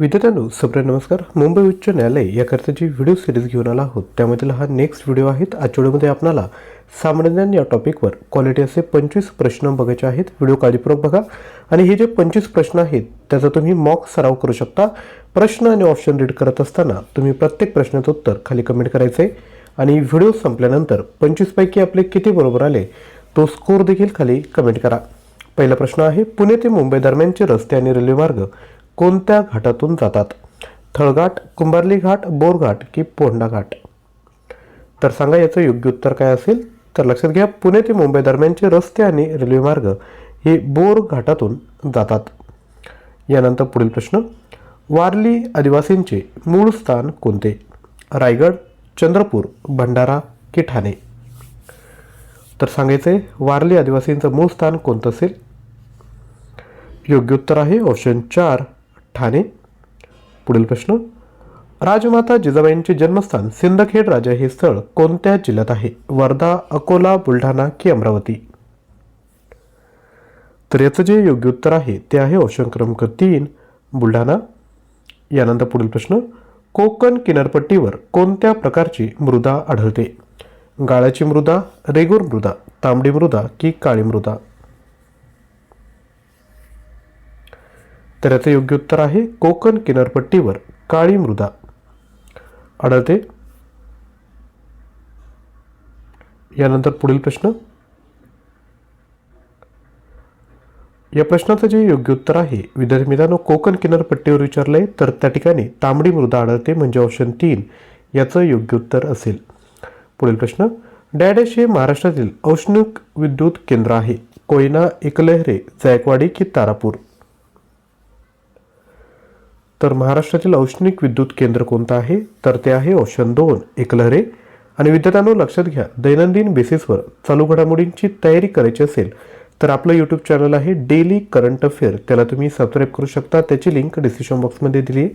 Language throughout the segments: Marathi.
विद्यार्थ्यांनो सुप्रिय नमस्कार. मुंबई उच्च न्यायालय याकरता जी व्हिडिओ सिरीज घेऊन आला आहोत. त्यामधील हा नेक्स्ट व्हिडिओ आहेत. आजच्या व्हिडिओमध्ये आपणाला सामान्य ज्ञान या टॉपिकवर क्वालिटी असे पंचवीस प्रश्न बघायचे आहेत. व्हिडिओ काळजीपूर्वक बघा. आणि हे जे पंचवीस प्रश्न आहेत त्याचा तुम्ही मॉक सराव करू शकता. प्रश्न आणि ऑप्शन रीड करत असताना तुम्ही प्रत्येक प्रश्नाचं उत्तर खाली कमेंट करायचं आहे आणि व्हिडिओ संपल्यानंतर पंचवीसपैकी आपले किती बरोबर आले तो स्कोर देखील खाली कमेंट करा. पहिला प्रश्न आहे पुणे ते मुंबई दरम्यानचे रस्ते आणि रेल्वे मार्ग कोणत्या घाटातून जातात? थळघाट कुंभारली घाट बोरघाट की पोंडा घाट? तर सांगा याचं योग्य उत्तर काय असेल? तर लक्षात घ्या पुणे ते मुंबई दरम्यानचे रस्ते आणि रेल्वे मार्ग हे बोर घाटातून जातात. यानंतर पुढील प्रश्न. वारली आदिवासींचे मूळ स्थान कोणते? रायगड चंद्रपूर भंडारा की ठाणे? तर सांगायचे वारली आदिवासींचं मूळ स्थान कोणतं असेल? योग्य उत्तर आहे ऑप्शन चार ठाणे. पुढील प्रश्न राजमाता जिजाबाईंचे जन्मस्थान सिंदखेड राजा हे स्थळ कोणत्या जिल्ह्यात आहे? वर्धा अकोला बुलढाणा की अमरावती? तर याचं जे योग्य उत्तर आहे ते आहे ऑप्शन क्रमांक तीन बुलढाणा. यानंतर पुढील प्रश्न कोकण किनारपट्टीवर कोणत्या प्रकारची मृदा आढळते? गाळाची मृदा रेगूर मृदा तांबडी मृदा की काळी मृदा? तर याचं योग्य उत्तर आहे कोकण किनारपट्टीवर काळी मृदा. आढळते? यानंतर पुढील प्रश्न. या प्रश्नाचं जे योग्य उत्तर आहे विद्यार्थी मित्रांनो कोकण किनारपट्टीवर विचारलंय तर त्या ठिकाणी तांबडी मृदा आढळते म्हणजे ऑप्शन तीन याचं योग्य उत्तर असेल. पुढील प्रश्न. डॅडॅश हे महाराष्ट्रातील औष्णिक विद्युत केंद्र आहे. कोयना एकलहरे जायकवाडी की तारापूर? तर महाराष्ट्रातील औष्णिक विद्युत केंद्र कोणतं आहे? तर ते आहे ऑप्शन दोन एकलहरे. आणि विद्यार्थ्यांनो लक्षात घ्या दैनंदिन बेसिसवर चालू घडामोडींची तयारी करायची असेल तर आपलं यूट्यूब चॅनल आहे डेली करंट अफेअर त्याला तुम्ही सबस्क्राईब करू शकता. त्याची लिंक डिस्क्रिप्शन बॉक्समध्ये दिली आहे.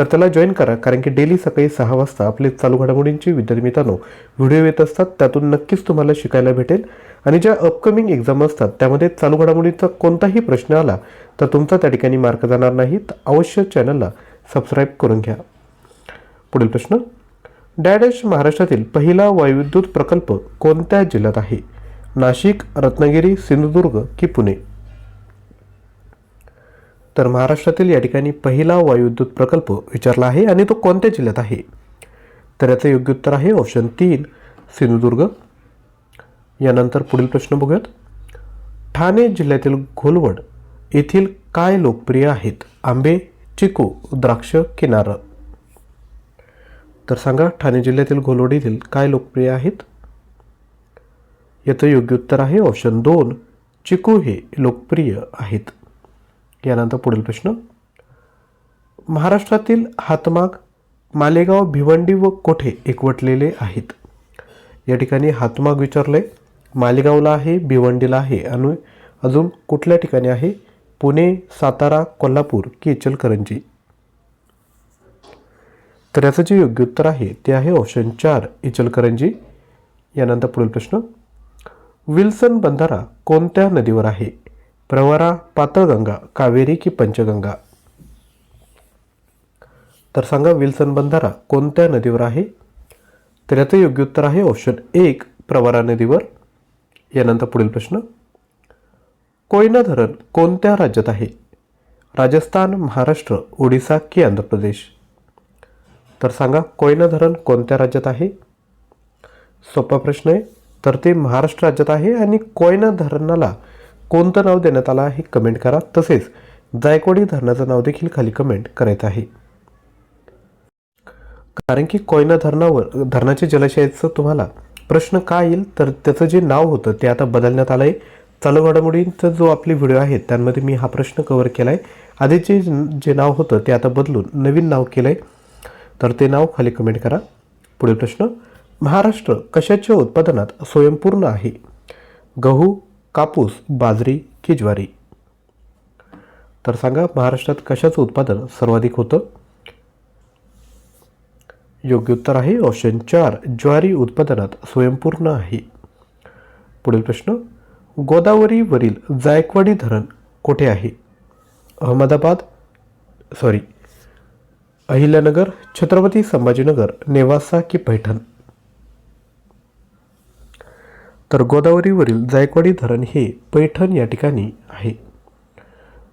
तर त्याला जॉईन करा कारण की डेली सकाळी सहा वाजता आपले चालू घडामोडींची विद्यार्थी मित्रांनो व्हिडिओ येत असतात त्यातून नक्कीच तुम्हाला शिकायला भेटेल. आणि ज्या अपकमिंग एक्झाम असतात त्यामध्ये चालू घडामोडीचा कोणताही प्रश्न आला तर तुमचा त्या ठिकाणी मार्क जाणार नाही तर अवश्य चॅनलला सबस्क्राईब करून घ्या. पुढील प्रश्न. डॅडॅश महाराष्ट्रातील पहिला वायुविद्युत प्रकल्प कोणत्या जिल्ह्यात आहे? नाशिक रत्नागिरी सिंधुदुर्ग की पुणे? तर महाराष्ट्रातील या ठिकाणी पहिला वायुविद्युत प्रकल्प विचारला आहे आणि तो कोणत्या जिल्ह्यात आहे? तर याचं योग्य उत्तर आहे ऑप्शन तीन सिंधुदुर्ग. यानंतर पुढील प्रश्न बघूयात. ठाणे जिल्ह्यातील घोलवड येथील काय लोकप्रिय आहेत? आंबे चिकू द्राक्ष की नारळ तर सांगा ठाणे जिल्ह्यातील घोलवड येथील काय लोकप्रिय आहेत? याचं योग्य उत्तर आहे ऑप्शन दोन चिकू हे लोकप्रिय आहेत. यानंतर पुढील प्रश्न. महाराष्ट्रातील हातमाग मालेगाव भिवंडी व कोठे एकवटलेले आहेत? या ठिकाणी हातमाग विचारले मालेगावला आहे भिवंडीला आहे. आणि अजून कुठल्या ठिकाणी आहे? पुणे सातारा कोल्हापूर की इचलकरंजी? तर याचं जे योग्य उत्तर आहे ते आहे ऑप्शन चार इचलकरंजी. यानंतर पुढील प्रश्न. विल्सन बंधारा कोणत्या नदीवर आहे? प्रवरा पातळगंगा कावेरी की पंचगंगा? तर सांगा विल्सन बंधारा कोणत्या नदीवर आहे? तर याचं योग्य उत्तर आहे ऑप्शन एक प्रवरा नदीवर. यानंतर पुढील प्रश्न. कोयना धरण कोणत्या राज्यात आहे? राजस्थान महाराष्ट्र ओडिसा की आंध्र प्रदेश? तर सांगा कोयना धरण कोणत्या राज्यात आहे? सोपा प्रश्न आहे. तर ते महाराष्ट्र राज्यात आहे आणि कोयना धरणाला कोणतं नाव देण्यात आलं आहे कमेंट करा. तसेच जायकवाडी धरणाचं नाव देखील खाली कमेंट करायचं आहे. कारण की कोयना धरणावर धरणाच्या जलाशयाचं तुम्हाला प्रश्न का येईल तर त्याचं जे नाव होतं ते आता बदलण्यात आलं आहे चालू घडामोडींचा जो आपले व्हिडिओ आहेत त्यांमध्ये मी हा प्रश्न कवर केला आहे आधीचे जे नाव होतं ते आता बदलून नवीन नाव केलं आहे तर ते नाव खाली कमेंट करा. पुढील प्रश्न महाराष्ट्र कशाच्या उत्पादनात स्वयंपूर्ण आहे? गहू कापूस बाजरी की ज्वारी तर सांगा महाराष्ट्रात कशाचं उत्पादन सर्वाधिक होतं? योग्य उत्तर आहे ऑप्शन चार ज्वारी उत्पादनात स्वयंपूर्ण आहे. पुढील प्रश्न गोदावरीवरील जायकवाडी धरण कोठे आहे? अहमदाबाद सॉरी अहिल्यानगर छत्रपती संभाजीनगर नेवासा की पैठण? तर गोदावरीवरील जायकवाडी धरण हे पैठण या ठिकाणी आहे.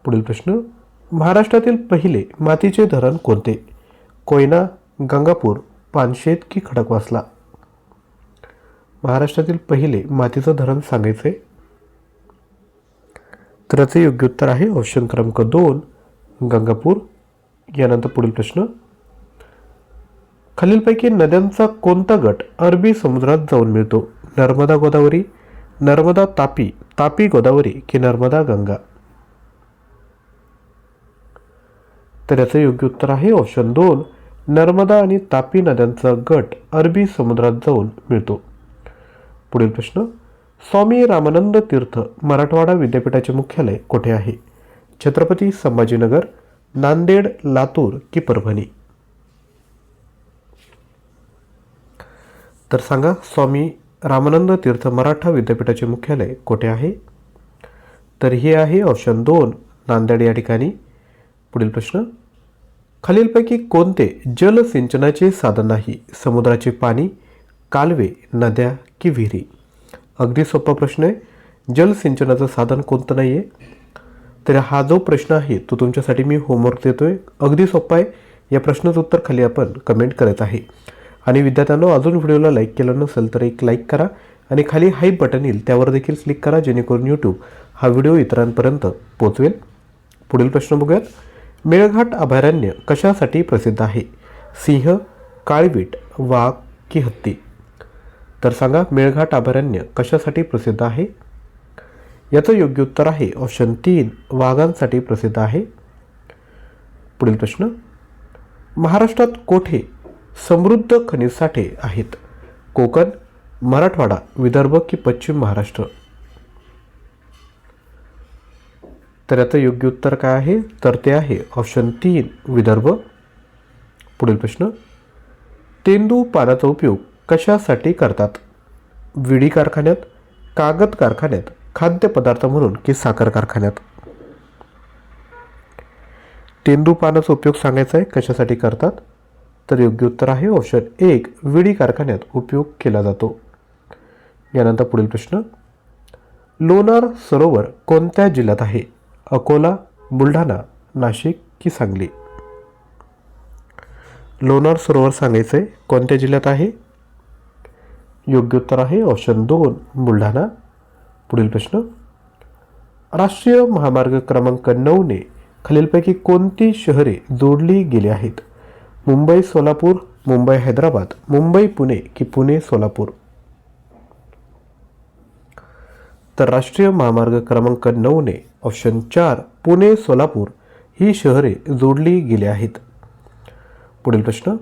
पुढील प्रश्न महाराष्ट्रातील पहिले मातीचे धरण कोणते? कोयना गंगापूर पानशेत की खडकवासला? महाराष्ट्रातील पहिले मातीचं धरण सांगायचे तर याचे योग्य उत्तर आहे ऑप्शन क्रमांक दोन गंगापूर. यानंतर पुढील प्रश्न खालीलपैकी नद्यांचा कोणता गट अरबी समुद्रात जाऊन मिळतो? नर्मदा गोदावरी नर्मदा तापी तापी गोदावरी की नर्मदा गंगा. तर याचं योग्य उत्तर आहे ऑप्शन दोन. नर्मदा आणि तापी नद्यांचा गट अरबी समुद्रात जाऊन मिळतो. पुढील प्रश्न स्वामी रामानंद तीर्थ मराठवाडा विद्यापीठाचे मुख्यालय कुठे आहे? छत्रपती संभाजीनगर नांदेड लातूर की परभणी? तर सांगा स्वामी रामानंद तीर्थ मराठा विद्यापीठाचे मुख्यालय कोठे आहे? तर हे आहे ऑप्शन दोन नांदेड या ठिकाणी. पुढील प्रश्न. खालीलपैकी कोणते जलसिंचनाचे साधन नाही? समुद्राचे पाणी कालवे नद्या की विहिरी? अगदी सोपा प्रश्न आहे. जलसिंचनाचं साधन कोणतं नाही आहे तर हा जो प्रश्न आहे तो तुमच्यासाठी मी होमवर्क देतो आहे अगदी सोपा आहे. या प्रश्नाचं उत्तर खाली आपण कमेंट करत आहे. आणि विद्यार्थ्यांनो अजून व्हिडिओला लाईक केलं नसेल तर एक लाईक करा आणि खाली हाईप बटन येईल त्यावर देखील क्लिक करा जेणेकरून यूट्यूब हा व्हिडिओ इतरांपर्यंत पोचवेल पुढील प्रश्न बघूयात. मेळघाट अभयारण्य कशासाठी प्रसिद्ध आहे? सिंह काळवीट वाघ की हत्ती? तर सांगा मेळघाट अभयारण्य कशासाठी प्रसिद्ध आहे? याचं योग्य उत्तर आहे ऑप्शन तीन वाघांसाठी प्रसिद्ध आहे. पुढील प्रश्न. महाराष्ट्रात कोठे समृद्ध खनिज साठे आहेत. कोकण मराठवाडा विदर्भ की पश्चिम महाराष्ट्र. तर याचं योग्य उत्तर काय आहे? तर ते आहे ऑप्शन तीन विदर्भ. पुढील प्रश्न. तेंदू पानाचा उपयोग कशासाठी करतात? विडी कारखान्यात कागद कारखान्यात खाद्यपदार्थ म्हणून की साखर कारखान्यात? तेंदू पानाचा उपयोग सांगायचा आहे कशासाठी करतात? तर योग्य उत्तर आहे. ऑप्शन एक विडी कारखान्यात उपयोग केला जातो. यानंतर पुढील प्रश्न. लोणार सरोवर कोणत्या जिल्ह्यात आहे? अकोला बुलढाणा नाशिक की सांगली? लोणार सरोवर सांगायचं आहे कोणत्या जिल्ह्यात आहे? योग्य उत्तर आहे. ऑप्शन दोन बुलढाणा. पुढील प्रश्न. राष्ट्रीय महामार्ग क्रमांक नऊने खालीलपैकी कोणती शहरे जोडली गेली आहेत? मुंबई सोलापूर मुंबई हैदराबाद मुंबई पुणे की पुणे सोलापूर. तर राष्ट्रीय महामार्ग क्रमांक नऊने ऑप्शन चार पुणे सोलापूर ही शहरे जोडली गेली आहेत. पुढील प्रश्न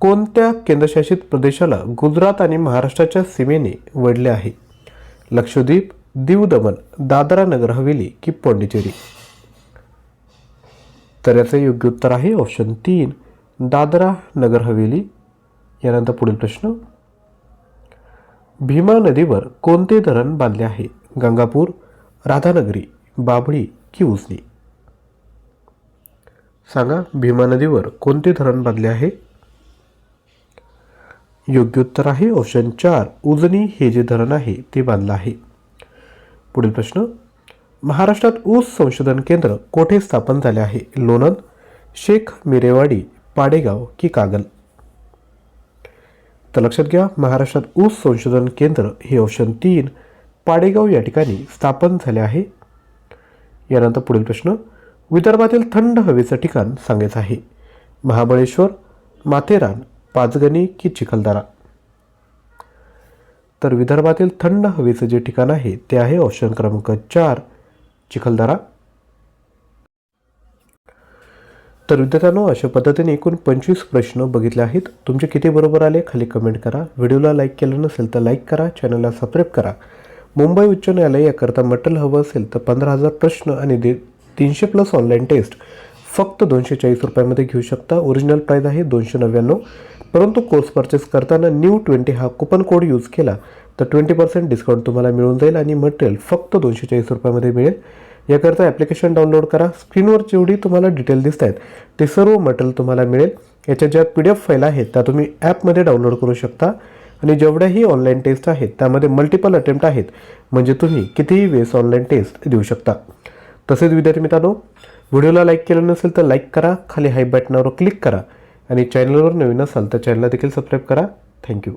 कोणत्या केंद्रशासित प्रदेशाला गुजरात आणि महाराष्ट्राच्या सीमेने वडले आहे? लक्षद्वीप दीव दमन दादरा नगर हवेली की पाँडिचेरी? तर याचं योग्य उत्तर आहे ऑप्शन तीन दादरा नगर हवेली यानंतर पुढील प्रश्न. भीमा नदीवर कोणते धरण बांधले आहे? गंगापूर राधानगरी बाभळी की उजनी? सांगा भीमा नदीवर कोणते धरण बांधले आहे? योग्य उत्तर आहे ऑप्शन चार उजनी हे जे धरण आहे ते बांधलं आहे. पुढील प्रश्न. महाराष्ट्रात ऊस संशोधन केंद्र कोठे स्थापन झाले आहे? लोणंद शेख मिरेवाडी पाडेगाव की कागल? तर लक्षात घ्या महाराष्ट्रात ऊस संशोधन केंद्र हे ऑप्शन तीन पाडेगाव या ठिकाणी स्थापन झाले आहे. यानंतर पुढील प्रश्न विदर्भातील थंड हवेचं ठिकाण सांगायचं आहे. महाबळेश्वर माथेरान पाचगणी की चिखलदरा? तर विदर्भातील थंड हवेचं जे ठिकाण आहे ते आहे ऑप्शन क्रमांक चार चिखलदरा. तर विद्यार्थ्यांनो अशा पद्धतीने एकूण पंचवीस प्रश्न बघितले आहेत. तुमचे किती बरोबर आले खाली कमेंट करा. व्हिडिओला लाईक केलं नसेल तर लाईक करा. चॅनलला सबस्क्राईब करा. मुंबई उच्च न्यायालय याकरता मटेरियल हवं असेल तर पंधरा हजार प्रश्न आणि दे तीनशे प्लस ऑनलाईन टेस्ट फक्त दोनशे चाळीस रुपयामध्ये घेऊ शकता. ओरिजिनल प्राईज आहे दोनशे नव्याण्णव. परंतु कोर्स परचेस करताना न्यू ट्वेंटी हा कुपन कोड यूज केला तर ट्वेंटी पर्सेंट डिस्काउंट तुम्हाला मिळून जाईल आणि मटेरियल फक्त दोनशे चाळीस रुपयामध्ये मिळेल. याकरता ॲप्लिकेशन डाउनलोड करा. स्क्रीनवर जेवढी तुम्हाला डिटेल दिसत आहेत ते सर्व मटेरियल तुम्हाला मिळेल. याच्या ज्या पी डी एफ फाईल आहेत त्या तुम्ही ॲपमध्ये डाउनलोड करू शकता. आणि जेवढ्याही ऑनलाईन टेस्ट आहेत त्यामध्ये मल्टिपल अटेम्प्ट आहेत. म्हणजे तुम्ही कितीही वेळेस ऑनलाईन टेस्ट देऊ शकता. तसेच विद्यार्थी मित्रांनो व्हिडिओला लाईक केलं नसेल तर लाईक करा. खाली हाय बटनावर क्लिक करा. आणि चॅनलवर नवीन असाल तर चॅनलला देखील सबस्क्राईब करा. थँक्यू